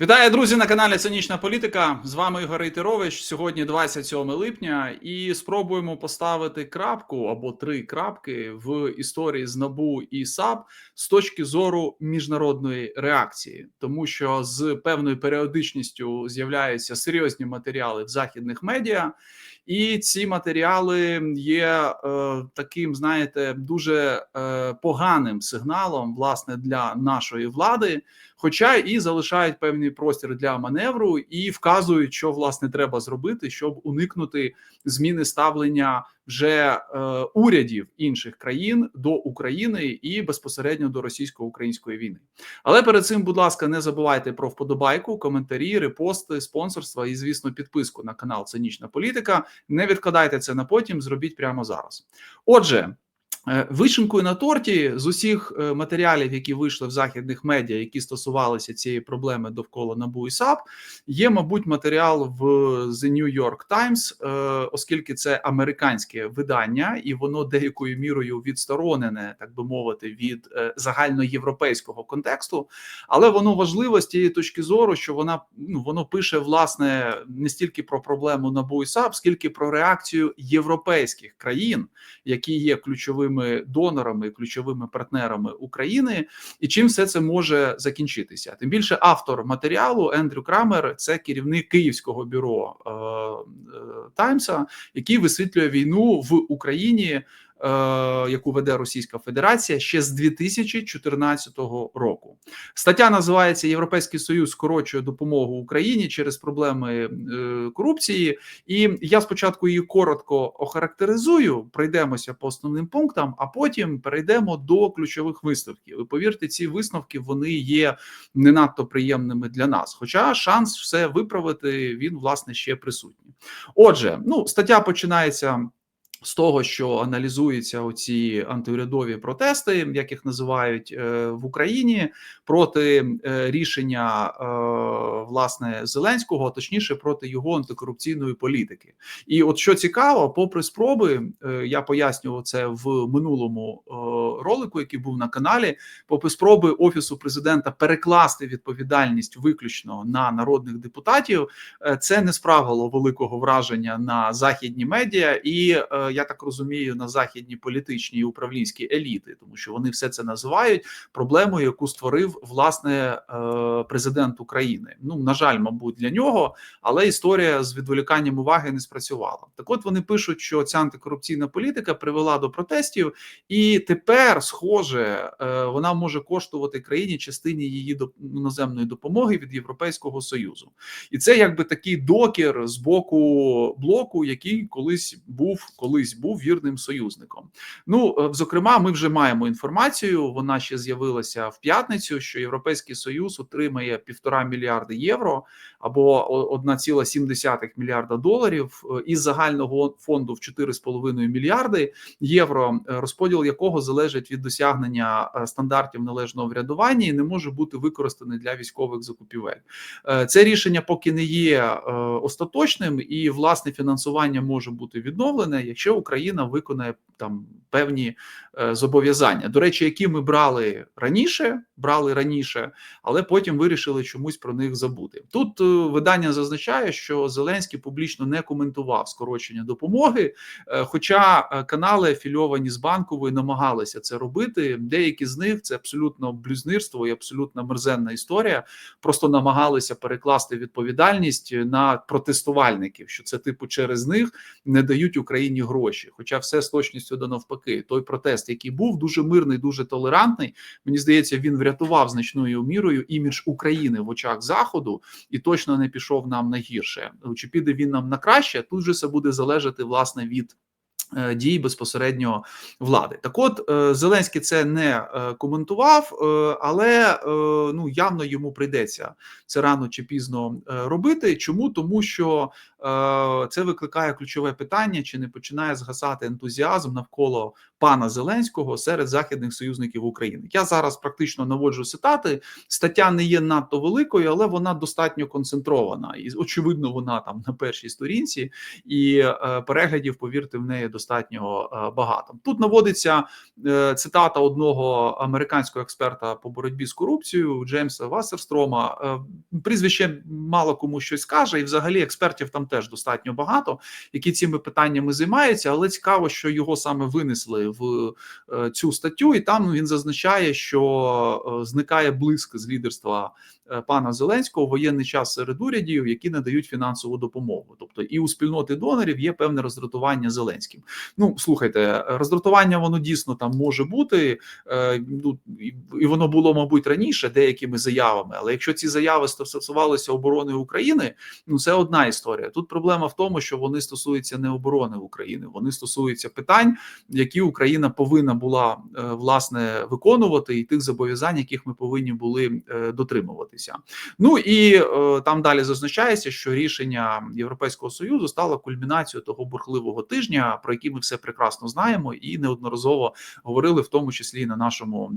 Вітаю, друзі, на каналі Цинічна Політика. З вами Ігор Рейтерович. Сьогодні 27 липня, і спробуємо поставити крапку або три крапки в історії з НАБУ і САП з точки зору міжнародної реакції, тому що з певною періодичністю з'являються серйозні матеріали в західних медіа, і ці матеріали є е, таким, знаєте, дуже е, поганим сигналом власне для нашої влади хоча і залишають певний простір для маневру і вказують, що власне треба зробити, щоб уникнути зміни ставлення вже е, урядів інших країн до України і безпосередньо до російсько-української війни. Але перед цим, будь ласка, не забувайте про вподобайку, коментарі, репости, спонсорства і, звісно, підписку на канал Цинічна Політика. Не відкладайте це на потім, зробіть прямо зараз. Отже. Е, вишенкою на торті з усіх е, матеріалів, які вийшли в західних медіа, які стосувалися цієї проблеми довкола НАБУ і САП, є, мабуть, матеріал в The New York Times, е, оскільки це американське видання, і воно деякою мірою відсторонене, так би мовити, від загальноєвропейського контексту, але воно важливо з тієї точки зору, що вона ну воно пише власне не стільки про проблему НАБУ і САП, скільки про реакцію європейських країн, які є ключовими ключовими донорами, ключовими партнерами України, і чим все це може закінчитися. Тим більше автор матеріалу Ендрю Крамер це керівник Київського бюро е, е, Таймса, який висвітлює війну в Україні яку веде Російська Федерація ще з 2014 року. Стаття називається Європейський Союз скорочує допомогу Україні через проблеми е, корупції. І я спочатку її коротко охарактеризую. Пройдемося по основним пунктам, а потім перейдемо до ключових висновків. І повірте, ці висновки вони є не надто приємними для нас. Хоча шанс все виправити він власне ще присутній. Отже, ну стаття починається з того, що аналізуються оці антиурядові протести, як їх називають е, в Україні, проти е, рішення е, власне Зеленського, а точніше проти його антикорупційної політики. І от що цікаво, попри спроби, я пояснював це в минулому ролику, який був на каналі, попри спроби офісу президента перекласти відповідальність виключно на народних депутатів, це не справило великого враження на західні медіа і я так розумію, на західні політичні і управлінські еліти, тому що вони все це називають проблемою, яку створив власне е, президент України. Ну на жаль, мабуть, для нього, але історія з відволіканням уваги не спрацювала. Так, от вони пишуть, що ця антикорупційна політика привела до протестів, і тепер, схоже, е, вона може коштувати країні частині її іноземної допомоги від Європейського союзу, і це якби такий докір з боку блоку, який колись був коли колись був вірним союзником. Ну е, зокрема, ми вже маємо інформацію. Вона ще з'явилася в п'ятницю. Що Європейський Союз отримає півтора мільярди євро або 1,7 мільярда доларів е, із загального фонду в 4,5 мільярди євро, е, розподіл якого залежить від досягнення стандартів належного врядування і не може бути використаний для військових закупівель. Це рішення поки не є остаточним, і власне фінансування може бути відновлене, якщо якщо Україна виконає там певні е, зобов'язання, до речі, які ми брали раніше, брали раніше, але потім вирішили чомусь про них забути. Тут е, видання зазначає, що Зеленський публічно не коментував скорочення допомоги, е, хоча е, канали афільовані з банковою намагалися це робити. Деякі з них це абсолютно блюзнирство і абсолютно мерзенна історія. Просто намагалися перекласти відповідальність на протестувальників, що це типу через них не дають Україні гроші. Хоча все з точністю до навпаки, той протест, який був дуже мирний, дуже толерантний. Мені здається, він врятував значною мірою імідж України в очах заходу і точно не пішов нам на гірше. Чи піде він нам на краще? Тут же все буде залежати власне від. Е, дій безпосередньо влади, так от е, Зеленський це не е, коментував, але ну явно йому прийдеться це рано чи пізно робити. Чому тому, що це викликає ключове питання: чи не починає згасати ентузіазм навколо пана Зеленського серед західних союзників України? Я зараз практично наводжу цитати. Стаття не є надто великою, але вона достатньо концентрована, і очевидно, вона там на першій сторінці, і переглядів, повірте, в неї достатньо е, багато. Тут наводиться е, цитата одного американського експерта по боротьбі з корупцією Джеймса Вассерстрома. Е, Прізвище мало кому щось каже, і взагалі експертів там теж достатньо багато, які цими питаннями займаються. Але цікаво, що його саме винесли в е, цю статтю, і там він зазначає, що е, зникає блиск з лідерства е, пана Зеленського воєнний час серед урядів, які надають фінансову допомогу. Тобто, і у спільноти донорів є певне роздратування Зеленським. Ну слухайте, роздратування воно дійсно там може бути. Ну і воно було, мабуть, раніше деякими заявами. Але якщо ці заяви стосувалися оборони України, ну це одна історія. Тут проблема в тому, що вони стосуються не оборони України, вони стосуються питань, які Україна повинна була е, власне виконувати, і тих зобов'язань, яких ми повинні були е, дотримуватися. Ну і е, там далі зазначається, що рішення Європейського союзу стало кульмінацією того бурхливого тижня, про який ми все прекрасно знаємо, і неодноразово говорили, в тому числі і на нашому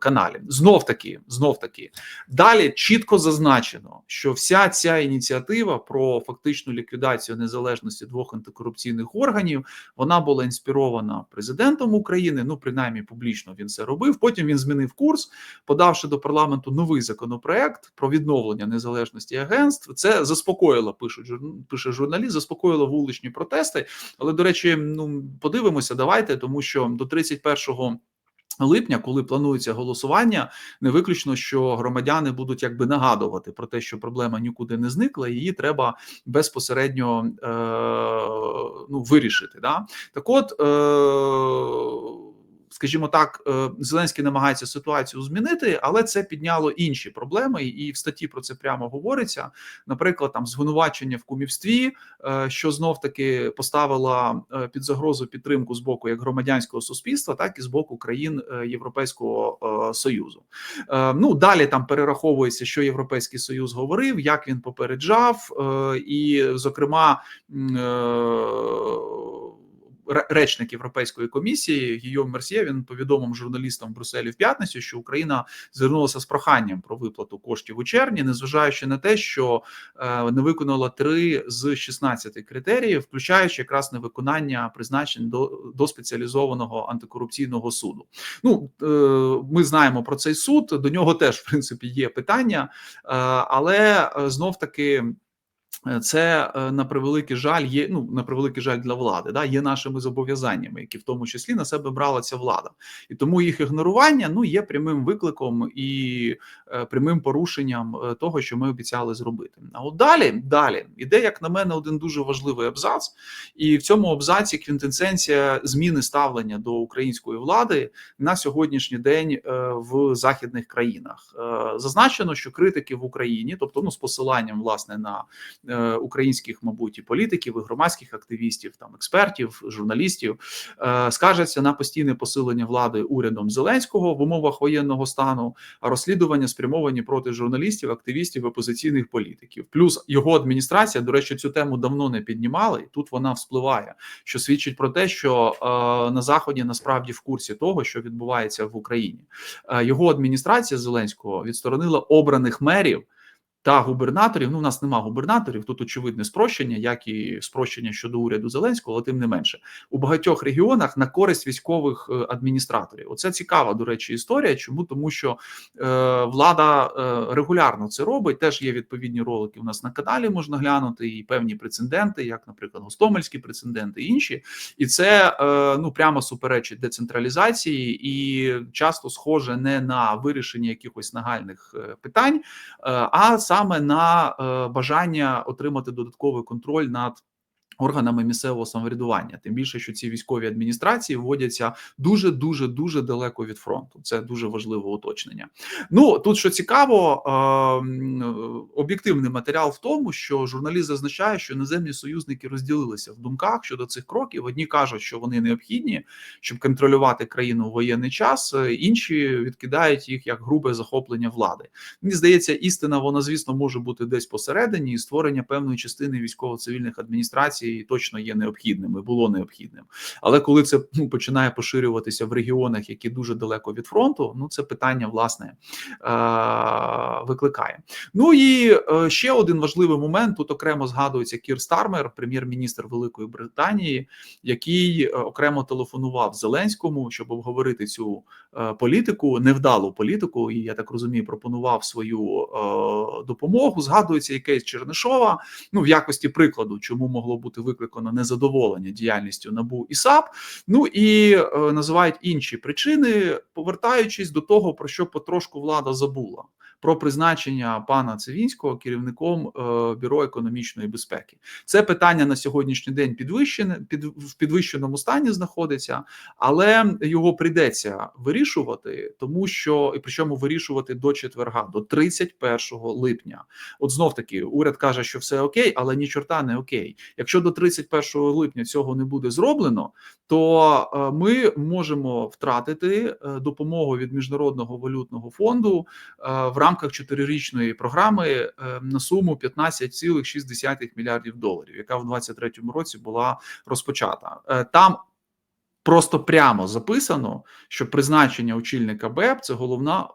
каналі. Знов таки, знов таки, далі чітко зазначено, що вся ця ініціатива про фактичну ліквідацію незалежності двох антикорупційних органів вона була інспірована президентом України. Ну принаймні публічно він це робив. Потім він змінив курс, подавши до парламенту новий законопроект про відновлення незалежності агентств. Це заспокоїло, пишуть пише журналіст, заспокоїло вуличні протести. Але до речі, ну подивимося, давайте, тому що до 31 Липня, коли планується голосування, не виключно, що громадяни будуть якби нагадувати про те, що проблема нікуди не зникла, її треба безпосередньо е, ну, вирішити. Да? Так, от, е, скажімо так, е, Зеленський намагається ситуацію змінити, але це підняло інші проблеми, і в статті про це прямо говориться. Наприклад, там звинувачення в кумівстві, е, що знов таки поставила е, під загрозу підтримку з боку як громадянського суспільства, так і з боку країн Європейського союзу. Ну далі там перераховується, що Європейський Союз говорив, як він попереджав, і зокрема. Речник Європейської комісії Гійом Мерсьє він повідомив журналістам в Брюсселі в п'ятницю, що Україна звернулася з проханням про виплату коштів у червні, незважаючи на те, що е, не виконала три з 16 критеріїв, включаючи якраз невиконання призначень до, до спеціалізованого антикорупційного суду. Ну е, ми знаємо про цей суд. До нього теж в принципі є питання, е, але знов таки. Це е, на превеликий жаль, є ну на превеликий жаль для влади, да є нашими зобов'язаннями, які в тому числі на себе брала ця влада, і тому їх ігнорування ну є прямим викликом і е, прямим порушенням е, того, що ми обіцяли зробити. А от далі, далі іде, як на мене, один дуже важливий абзац, і в цьому абзаці квінтесенція зміни ставлення до української влади на сьогоднішній день в західних країнах. Зазначено, що критики в Україні, тобто ну з посиланням власне на українських, мабуть, і політиків, і громадських активістів, там експертів, журналістів, е, скаржаться на постійне посилення влади урядом Зеленського в умовах воєнного стану, розслідування спрямовані проти журналістів, активістів, опозиційних політиків. Плюс його адміністрація, до речі, цю тему давно не піднімала, і тут вона вспливає, що свідчить про те, що е, на заході насправді в курсі того, що відбувається в Україні. Е, його адміністрація Зеленського відсторонила обраних мерів. Та губернаторів, ну у нас нема губернаторів. Тут очевидне спрощення, як і спрощення щодо уряду Зеленського, але тим не менше у багатьох регіонах на користь військових е, адміністраторів. Оце цікава, до речі, історія. Чому тому, що е, влада е, регулярно це робить? Теж є відповідні ролики. У нас на каналі можна глянути і певні прецеденти, як, наприклад, гостомельські прецеденти, і інші, і це е, ну прямо суперечить децентралізації і часто схоже не на вирішення якихось нагальних е, питань, е, а саме на е, бажання отримати додатковий контроль над. Органами місцевого самоврядування, тим більше, що ці військові адміністрації вводяться дуже дуже дуже далеко від фронту. Це дуже важливе уточнення. Ну тут що цікаво, е, об'єктивний матеріал в тому, що журналіст зазначає, що іноземні союзники розділилися в думках щодо цих кроків. Одні кажуть, що вони необхідні, щоб контролювати країну у воєнний час. е, Інші відкидають їх як грубе захоплення влади. Мені здається, істина вона, звісно, може бути десь посередині, і створення певної частини військово-цивільних адміністрацій ситуації точно є необхідним і було необхідним. Але коли це ну, починає поширюватися в регіонах, які дуже далеко від фронту, ну це питання власне е- викликає. Ну і е ще один важливий момент тут окремо згадується Кір Стармер, прем'єр-міністр Великої Британії, який е, окремо телефонував Зеленському, щоб обговорити цю політику, невдалу політику, і я так розумію, пропонував свою допомогу. Згадується якесь Чернишова. Ну в якості прикладу, чому могло бути викликано незадоволення діяльністю набу і САП. Ну і е, називають інші причини, повертаючись до того, про що потрошку влада забула. Про призначення пана Цивінського керівником е, бюро економічної безпеки це питання на сьогоднішній день підвищене під в підвищеному стані знаходиться, але його прийдеться вирішувати, тому що і причому вирішувати до четверга, до 31 липня. От знов таки уряд каже, що все окей, але ні чорта не окей. Якщо до 31 липня цього не буде зроблено, то е, ми можемо втратити е, допомогу від міжнародного валютного фонду е, в рамках чотирирічної програми на суму 15,6 мільярдів доларів, яка в 2023 році була розпочата. Там Просто прямо записано, що призначення очільника БЕП це головна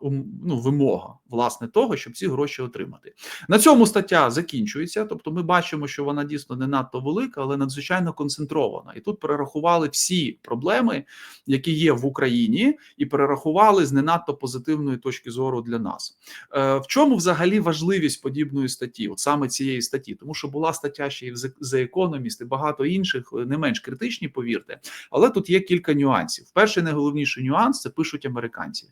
ну, вимога власне того, щоб ці гроші отримати. На цьому стаття закінчується. Тобто, ми бачимо, що вона дійсно не надто велика, але надзвичайно концентрована. І тут перерахували всі проблеми, які є в Україні, і перерахували з не надто позитивної точки зору для нас. Е, В чому взагалі важливість подібної статті? От саме цієї статті, тому що була стаття ще і в The Economist, і багато інших, не менш критичні, повірте, але тут є кілька нюансів. Перший найголовніший нюанс це пишуть американці.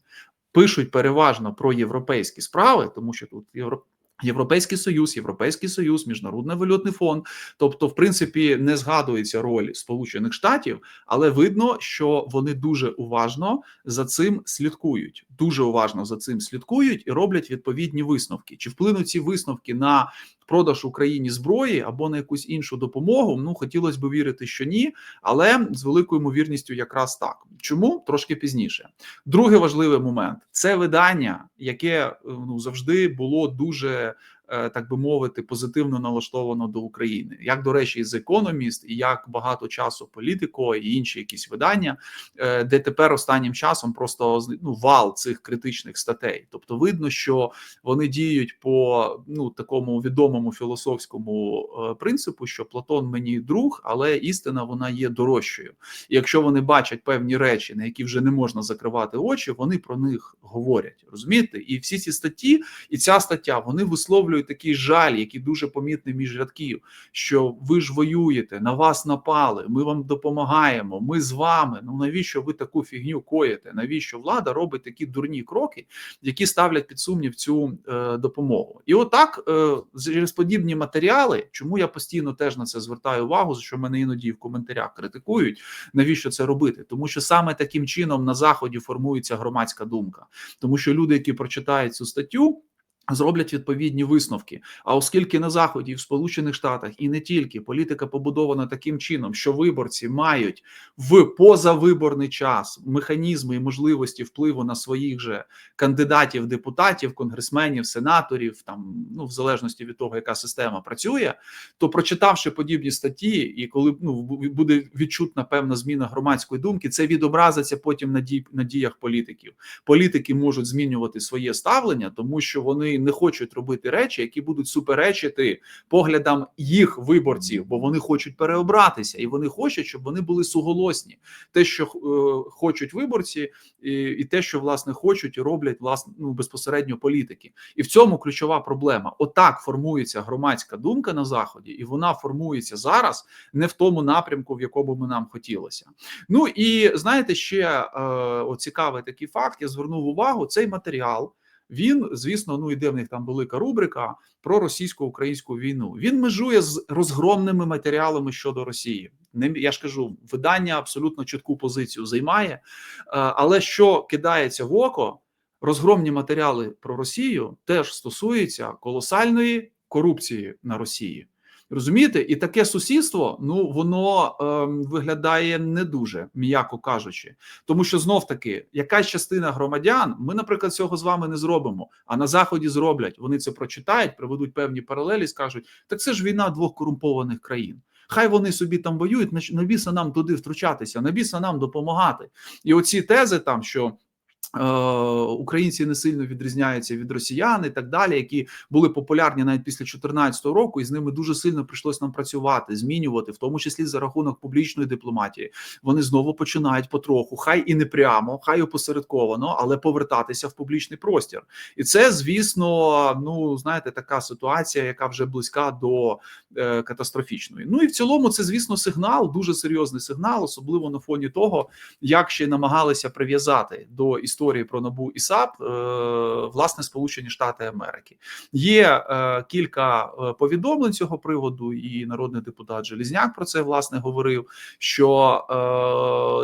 Пишуть переважно про європейські справи, тому що тут євро. Європейський союз, європейський союз, міжнародний валютний фонд, тобто, в принципі, не згадується роль Сполучених Штатів, але видно, що вони дуже уважно за цим слідкують. Дуже уважно за цим слідкують і роблять відповідні висновки. Чи вплинуть ці висновки на продаж Україні зброї або на якусь іншу допомогу. Ну хотілося б вірити, що ні, але з великою ймовірністю, якраз так. Чому трошки пізніше? Другий важливий момент це видання, яке ну завжди було дуже Е, так би мовити, позитивно налаштовано до України, як до речі, з Economist, і як багато часу політико і інші якісь видання, е, де тепер останнім часом просто ну, вал цих критичних статей. Тобто, видно, що вони діють по ну такому відомому філософському е, принципу, що Платон мені друг, але істина вона є дорожчою. І якщо вони бачать певні речі, на які вже не можна закривати очі, вони про них говорять. Розумієте? І всі ці статті, і ця стаття вони висловлюють висловлюють такий жаль, який дуже помітний між рядків, що ви ж воюєте, на вас напали, ми вам допомагаємо, ми з вами. Ну навіщо ви таку фігню коїте? Навіщо влада робить такі дурні кроки, які ставлять під сумнів цю е, допомогу? І отак е, через подібні матеріали, чому я постійно теж на це звертаю увагу, за що мене іноді в коментарях критикують, навіщо це робити? Тому що саме таким чином на заході формується громадська думка, тому що люди, які прочитають цю статтю. Зроблять відповідні висновки. А оскільки на заході в Сполучених Штатах і не тільки політика побудована таким чином, що виборці мають в позавиборний час механізми і можливості впливу на своїх же кандидатів, депутатів, конгресменів, сенаторів, там ну в залежності від того, яка система працює, то прочитавши подібні статті, і коли ну буде відчутна певна зміна громадської думки, це відобразиться потім на дій на діях політиків. Політики можуть змінювати своє ставлення, тому що вони не хочуть робити речі, які будуть суперечити поглядам їх виборців, бо вони хочуть переобратися, і вони хочуть, щоб вони були суголосні. Те, що е, хочуть виборці, і, і те, що власне хочуть і роблять власне ну безпосередньо політики, і в цьому ключова проблема. Отак формується громадська думка на заході, і вона формується зараз не в тому напрямку, в якому би нам хотілося. Ну і знаєте, ще е, цікавий такий факт. Я звернув увагу цей матеріал. Він, звісно, ну іде в них там велика рубрика про російсько-українську війну. Він межує з розгромними матеріалами щодо Росії. Я ж кажу, видання абсолютно чітку позицію займає, е, але що кидається в око, розгромні матеріали про Росію теж стосуються колосальної корупції на Росії. Розумієте, і таке сусідство ну воно е, виглядає не дуже, м'яко кажучи, тому що знов таки якась частина громадян, ми, наприклад, цього з вами не зробимо. А на заході зроблять. Вони це прочитають, приведуть певні паралелі, скажуть: так це ж війна двох корумпованих країн. Хай вони собі там воюють. Навіщо нам туди втручатися? Навіщо нам допомагати? І оці тези там, що. Е, Українці не сильно відрізняються від росіян і так далі, які були популярні навіть після 2014 року, і з ними дуже сильно прийшлось нам працювати, змінювати, в тому числі за рахунок публічної дипломатії. Вони знову починають потроху, хай і не прямо, хай опосередковано, але повертатися в публічний простір. І це, звісно, ну знаєте, така ситуація, яка вже близька до е, катастрофічної. Ну і в цілому, це звісно сигнал, дуже серйозний сигнал, особливо на фоні того, як ще намагалися прив'язати до історії про набу і САП е, власне Сполучені Штати Америки. Є е, кілька е, повідомлень цього приводу, і народний депутат Желізняк про це власне говорив. Що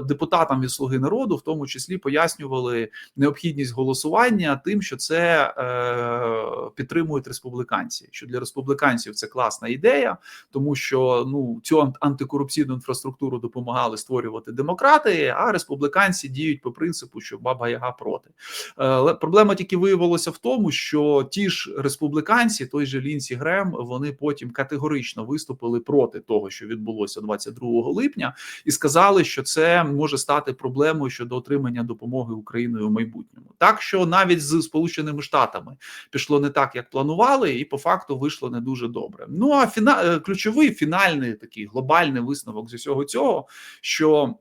депутатам від Слуги народу, в тому числі, пояснювали необхідність голосування тим, що це підтримують республіканці. Що для республіканців це класна ідея, тому що ну цю ан- антикорупційну інфраструктуру допомагали створювати демократи, а республіканці діють по принципу, що баба яга проти. Е, Але проблема тільки виявилася в тому, що ті ж республіканці, той же Лінсі Грем, вони потім категорично виступили проти того, що відбулося 22 липня, і сказали, що це може стати проблемою щодо отримання допомоги Україною в майбутньому. Так що навіть з Сполученими Штатами пішло не так, як планували, і по факту вийшло не дуже добре. Ну а фіна... е, ключовий фінальний такий глобальний висновок з усього цього, що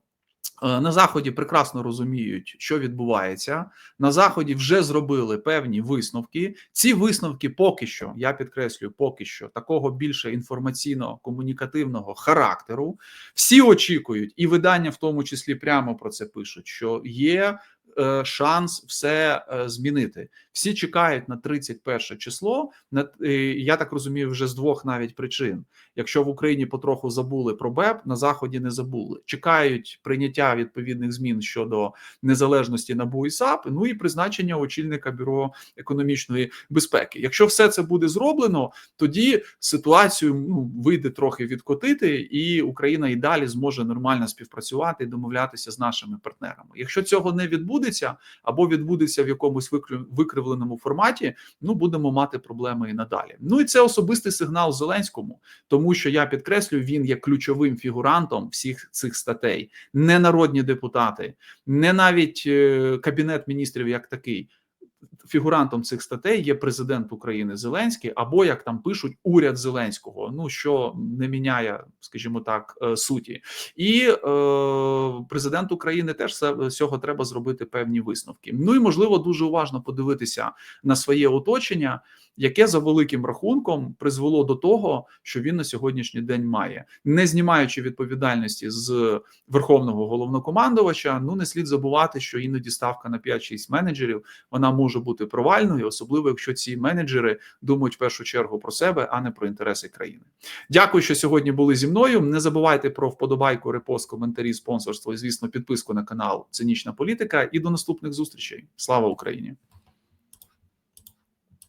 на заході прекрасно розуміють, що відбувається. На заході вже зробили певні висновки. Ці висновки поки що, я підкреслюю, поки що такого більше інформаційно-комунікативного характеру. Всі очікують, і видання в тому числі прямо про це пишуть: що є е, шанс все е, змінити. Всі чекають на 31 число. На е, я так розумію, вже з двох навіть причин. Якщо в Україні потроху забули про БЕП, на заході не забули. Чекають прийняття відповідних змін щодо незалежності НАБУ і САП, ну і призначення очільника бюро економічної безпеки. Якщо все це буде зроблено, тоді ситуацію ну вийде трохи відкотити, і Україна і далі зможе нормально співпрацювати і домовлятися з нашими партнерами. Якщо цього не відбудеться або відбудеться в якомусь викрив- викривленому форматі, ну будемо мати проблеми і надалі. Ну і це особистий сигнал Зеленському, тому що я підкреслюю, він є ключовим фігурантом всіх цих статей, не народні депутати, не навіть е, кабінет міністрів як такий. Фігурантом цих статей є президент України Зеленський, або як там пишуть уряд Зеленського. Ну що не міняє, скажімо так, е, суті, і е, президент України теж з цього треба зробити певні висновки. Ну і можливо дуже уважно подивитися на своє оточення, яке за великим рахунком призвело до того, що він на сьогоднішній день має, не знімаючи відповідальності з верховного головнокомандувача. Ну не слід забувати, що іноді ставка на 5-6 менеджерів вона може бути провальною, особливо якщо ці менеджери думають в першу чергу про себе, а не про інтереси країни. Дякую, що сьогодні були зі мною. Не забувайте про вподобайку, репост, коментарі, спонсорство і звісно, підписку на канал Цинічна політика. І до наступних зустрічей. Слава Україні!